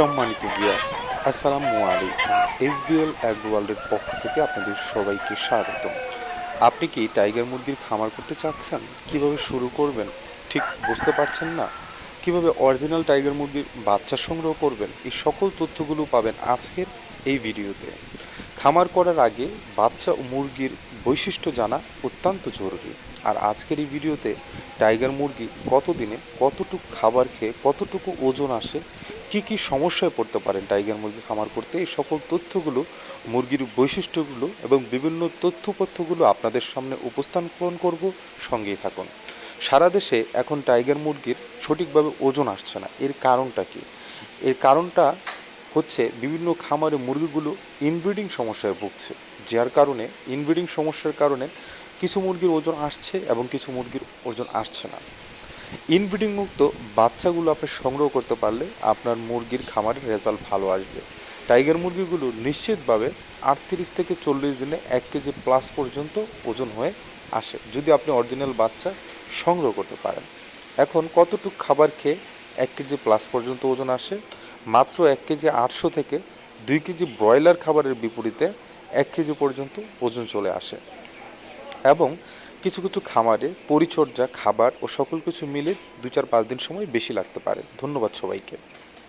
সম্মানিত বিয়াস আসসালামু আলাইকুম। এসবিএল অ্যাগ্রোওয়ার্ল্ডের পক্ষ থেকে আপনাদের সবাইকে স্বাগতম। আপনি কি টাইগার মুরগির খামার করতে চাচ্ছেন? কীভাবে শুরু করবেন? ঠিক বুঝতে পারছেন না? কীভাবে অরিজিনাল টাইগার মুরগির বাচ্চা সংগ্রহ করবেন? এই সকল তথ্যগুলো পাবেন আজকের এই ভিডিওতে। খামার করার আগে বাচ্চা ও মুরগির বৈশিষ্ট্য জানা অত্যন্ত জরুরি। আর আজকের এই ভিডিওতে টাইগার মুরগি কতদিনে কতটুকু খাবার খেয়ে কতটুকু ওজন আসে কি কি সমস্যায় পড়তে পারেন টাইগার মুরগি খামার করতে? এই সকল তথ্যগুলো, মুরগির বৈশিষ্ট্যগুলো এবং বিভিন্ন তথ্যপত্রগুলো আপনাদের সামনে উপস্থাপন করব। সঙ্গেই থাকুন। সারা দেশে এখন টাইগার মুরগির সঠিকভাবে ওজন আসছে না। এর কারণটা কি? এর কারণটা হচ্ছে বিভিন্ন খামারে মুরগিগুলো ইনব্রিডিং সমস্যায় ভুগছে, যার কারণে ইনব্রিডিং সমস্যার কারণে কিছু মুরগির ওজন আসছে এবং কিছু মুরগির ওজন আসছে না। ইনব্রিডিং মুক্ত বাচ্চাগুলো আপনি সংগ্রহ করতে পারলে আপনার মুরগির খামারের রেজাল্ট ভালো আসবে। টাইগার মুরগিগুলো নিশ্চিতভাবে আটত্রিশ থেকে চল্লিশ দিনে এক কেজি প্লাস পর্যন্ত ওজন হয়ে আসে, যদি আপনি অরিজিনাল বাচ্চা সংগ্রহ করতে পারেন। এখন কতটুকু খাবার খেয়ে এক কেজি প্লাস পর্যন্ত ওজন আসে? মাত্র এক কেজি আটশো থেকে দুই কেজি ব্রয়লার খাবারের বিপরীতে এক কেজি পর্যন্ত ওজন চলে আসে। এবং কিছু কিছু খামারে পরিচর্যা, খাবার ও সকল কিছু মিলে দু চার পাঁচ দিন সময় বেশি লাগতে পারে। ধন্যবাদ সবাইকে।